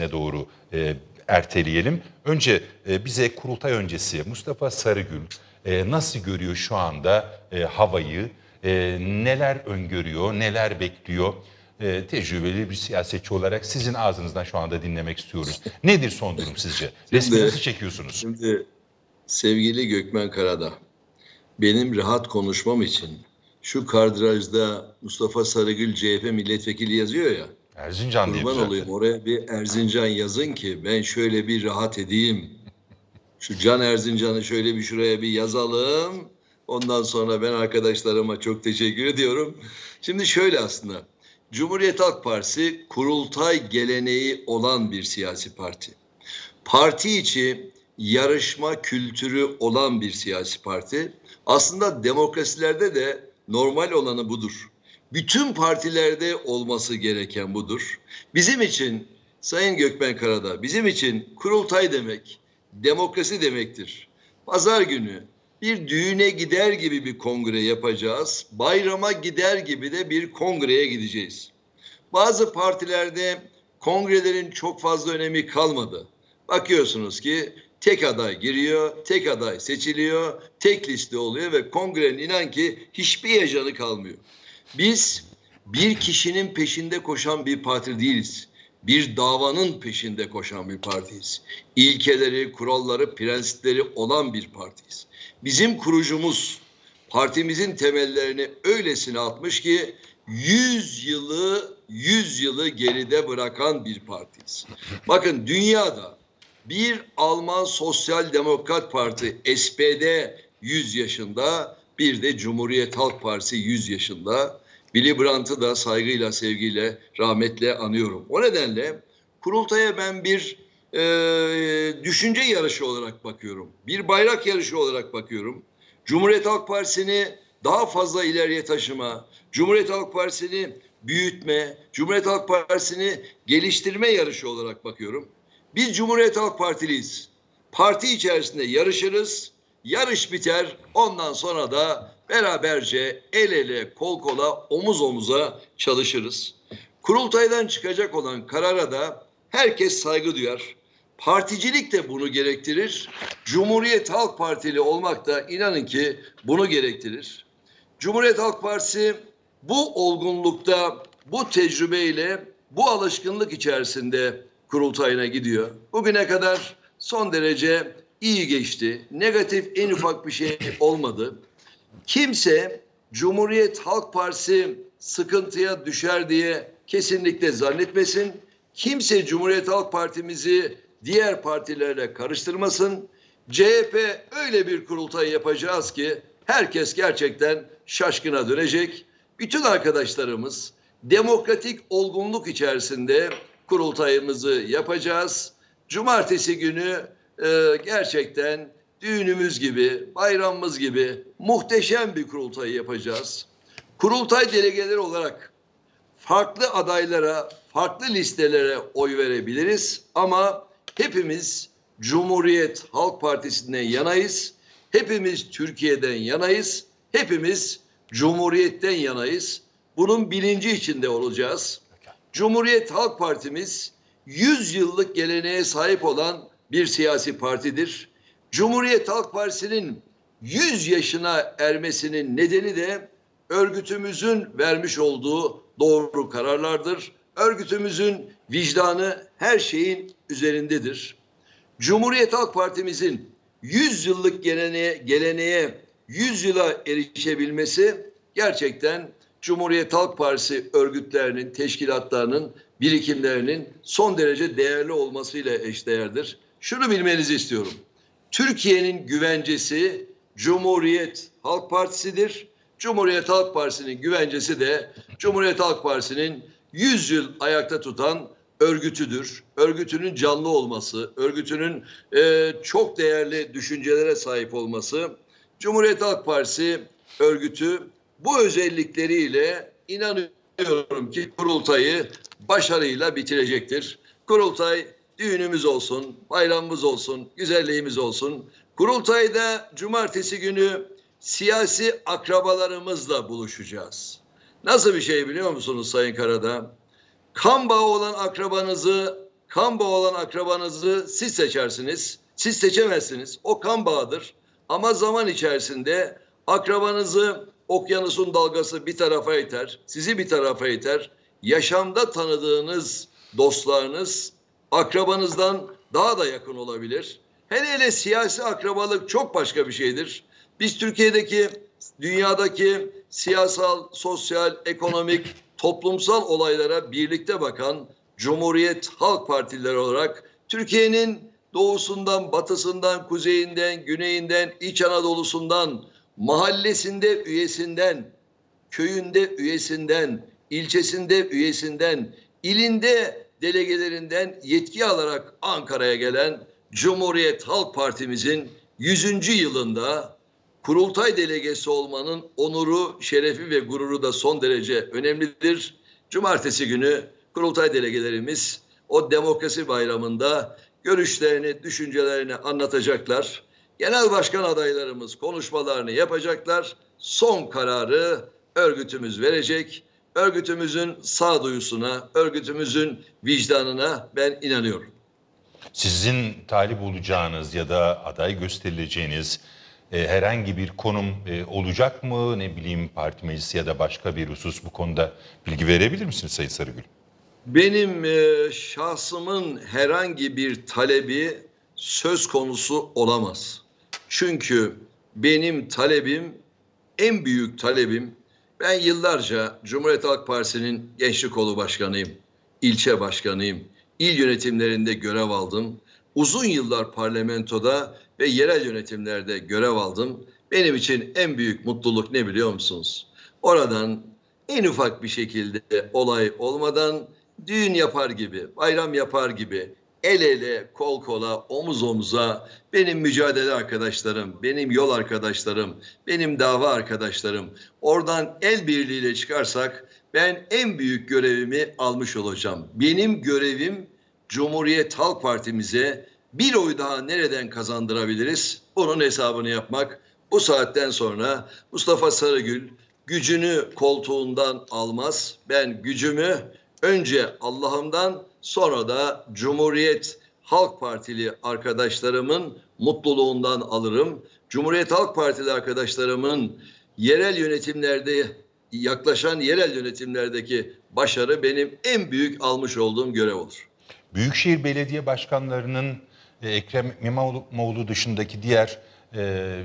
öncesine doğru e, erteleyelim. Önce e, bize kurultay öncesi Mustafa Sarıgül e, nasıl görüyor şu anda e, havayı, e, neler öngörüyor, neler bekliyor? E, tecrübeli bir siyasetçi olarak sizin ağzınızdan şu anda dinlemek istiyoruz. Nedir son durum sizce? Resmi nasıl çekiyorsunuz? Şimdi sevgili Gökmen Karadağ, benim rahat konuşmam için şu kardrajda Mustafa Sarıgül CHP milletvekili yazıyor ya. Erzincan diye Kurban olayım oraya bir Erzincan yazın ki ben şöyle bir rahat edeyim. Şu Can Erzincan'ı şöyle bir şuraya bir yazalım. Ondan sonra ben arkadaşlarıma çok teşekkür ediyorum. Şimdi şöyle aslında. Cumhuriyet Halk Partisi kurultay geleneği olan bir siyasi parti. Parti içi yarışma kültürü olan bir siyasi parti. Aslında demokrasilerde de normal olanı budur. Bütün partilerde olması gereken budur. Bizim için Sayın Gökmen Karadağ, bizim için kurultay demek demokrasi demektir. Pazar günü bir düğüne gider gibi bir kongre yapacağız. Bayrama gider gibi de bir kongreye gideceğiz. Bazı partilerde kongrelerin çok fazla önemi kalmadı. Bakıyorsunuz ki tek aday giriyor, tek aday seçiliyor, tek liste oluyor ve kongrenin inan ki hiçbir heyecanı kalmıyor. Biz bir kişinin peşinde koşan bir parti değiliz. Bir davanın peşinde koşan bir partiyiz. İlkeleri, kuralları, prensipleri olan bir partiyiz. Bizim kurucumuz partimizin temellerini öylesine atmış ki 100 yılı 100 yılı geride bırakan bir partiyiz. Bakın dünyada bir Alman Sosyal Demokrat Parti SPD 100 yaşında, bir de Cumhuriyet Halk Partisi 100 yaşında. Willy Brandt'ı da saygıyla, sevgiyle, rahmetle anıyorum. O nedenle kurultaya ben bir e, düşünce yarışı olarak bakıyorum. Bir bayrak yarışı olarak bakıyorum. Cumhuriyet Halk Partisi'ni daha fazla ileriye taşıma, Cumhuriyet Halk Partisi'ni büyütme, Cumhuriyet Halk Partisi'ni geliştirme yarışı olarak bakıyorum. Biz Cumhuriyet Halk Partiliyiz. Parti içerisinde yarışırız. Yarış biter. Ondan sonra da beraberce el ele, kol kola, omuz omuza çalışırız. Kurultaydan çıkacak olan karara da herkes saygı duyar. Particilik de bunu gerektirir. Cumhuriyet Halk Partili olmak da inanın ki bunu gerektirir. Cumhuriyet Halk Partisi bu olgunlukta, bu tecrübeyle, bu alışkınlık içerisinde kurultayına gidiyor. Bugüne kadar son derece iyi geçti. Negatif en ufak bir şey olmadı. Kimse Cumhuriyet Halk Partisi sıkıntıya düşer diye kesinlikle zannetmesin. Kimse Cumhuriyet Halk Partimizi diğer partilerle karıştırmasın. CHP öyle bir kurultay yapacağız ki herkes gerçekten şaşkına dönecek. Bütün arkadaşlarımız demokratik olgunluk içerisinde kurultayımızı yapacağız. Cumartesi günü e, gerçekten düğünümüz gibi, bayramımız gibi muhteşem bir kurultay yapacağız. Kurultay delegeleri olarak farklı adaylara, farklı listelere oy verebiliriz ama hepimiz Cumhuriyet Halk Partisi'nden yanayız. Hepimiz Türkiye'den yanayız. Hepimiz Cumhuriyet'ten yanayız. Bunun bilinci içinde olacağız. Cumhuriyet Halk Partimiz 100 yıllık geleneğe sahip olan bir siyasi partidir. Cumhuriyet Halk Partisi'nin 100 yaşına ermesinin nedeni de örgütümüzün vermiş olduğu doğru kararlardır. Örgütümüzün vicdanı her şeyin üzerindedir. Cumhuriyet Halk Partimizin 100 yıllık geleneğe, geleneğe 100 yıla erişebilmesi gerçekten Cumhuriyet Halk Partisi örgütlerinin, teşkilatlarının, birikimlerinin son derece değerli olmasıyla eşdeğerdir. Şunu bilmenizi istiyorum. Türkiye'nin güvencesi Cumhuriyet Halk Partisi'dir. Cumhuriyet Halk Partisi'nin güvencesi de Cumhuriyet Halk Partisi'nin 100 yıl ayakta tutan örgütüdür. Örgütünün canlı olması, örgütünün e, çok değerli düşüncelere sahip olması, Cumhuriyet Halk Partisi örgütü bu özellikleriyle inanıyorum ki kurultayı başarıyla bitirecektir. Kurultay düğünümüz olsun, bayramımız olsun, güzelliğimiz olsun. Kurultayda cumartesi günü siyasi akrabalarımızla buluşacağız. Nasıl bir şey biliyor musunuz Sayın Karadağ? Kan bağı olan akrabanızı kan bağı olan akrabanızı siz seçersiniz. Siz seçemezsiniz. O kan bağıdır. Ama zaman içerisinde akrabanızı okyanusun dalgası bir tarafa iter, sizi bir tarafa iter. Yaşamda tanıdığınız dostlarınız akrabanızdan daha da yakın olabilir. Hele hele siyasi akrabalık çok başka bir şeydir. Biz Türkiye'deki, dünyadaki siyasal, sosyal, ekonomik, toplumsal olaylara birlikte bakan Cumhuriyet Halk Partileri olarak Türkiye'nin doğusundan, batısından, kuzeyinden, güneyinden, İç Anadolu'sundan, mahallesinde üyesinden, köyünde üyesinden, ilçesinde üyesinden, ilinde delegelerinden yetki alarak Ankara'ya gelen Cumhuriyet Halk Partimizin 100. yılında kurultay delegesi olmanın onuru, şerefi ve gururu da son derece önemlidir. Cumartesi günü kurultay delegelerimiz o demokrasi bayramında görüşlerini, düşüncelerini anlatacaklar. Genel başkan adaylarımız konuşmalarını yapacaklar. Son kararı örgütümüz verecek. Örgütümüzün sağduyusuna, örgütümüzün vicdanına ben inanıyorum. Sizin talip olacağınız ya da aday gösterileceğiniz e, herhangi bir konum e, olacak mı? Ne bileyim parti meclisi ya da başka bir husus bu konuda bilgi verebilir misiniz Sayın Sarıgül? Benim e, şahsımın herhangi bir talebi söz konusu olamaz. Çünkü benim talebim, en büyük talebim, ben yıllarca Cumhuriyet Halk Partisi'nin gençlik kolu başkanıyım, ilçe başkanıyım, il yönetimlerinde görev aldım. Uzun yıllar parlamentoda ve yerel yönetimlerde görev aldım. Benim için en büyük mutluluk ne biliyor musunuz? Oradan en ufak bir şekilde olay olmadan düğün yapar gibi, bayram yapar gibi el ele, kol kola, omuz omuza benim mücadele arkadaşlarım, benim yol arkadaşlarım, benim dava arkadaşlarım oradan el birliğiyle çıkarsak ben en büyük görevimi almış olacağım. Benim görevim Cumhuriyet Halk Partimize bir oy daha nereden kazandırabiliriz? Bunun hesabını yapmak. Bu saatten sonra Mustafa Sarıgül gücünü koltuğundan almaz. Ben gücümü önce Allah'ımdan sonra da Cumhuriyet Halk Partili arkadaşlarımın mutluluğundan alırım. Cumhuriyet Halk Partili arkadaşlarımın yerel yönetimlerde yaklaşan yerel yönetimlerdeki başarı benim en büyük almış olduğum görev olur. Büyükşehir Belediye Başkanlarının e, Ekrem İmamoğlu dışındaki diğer e,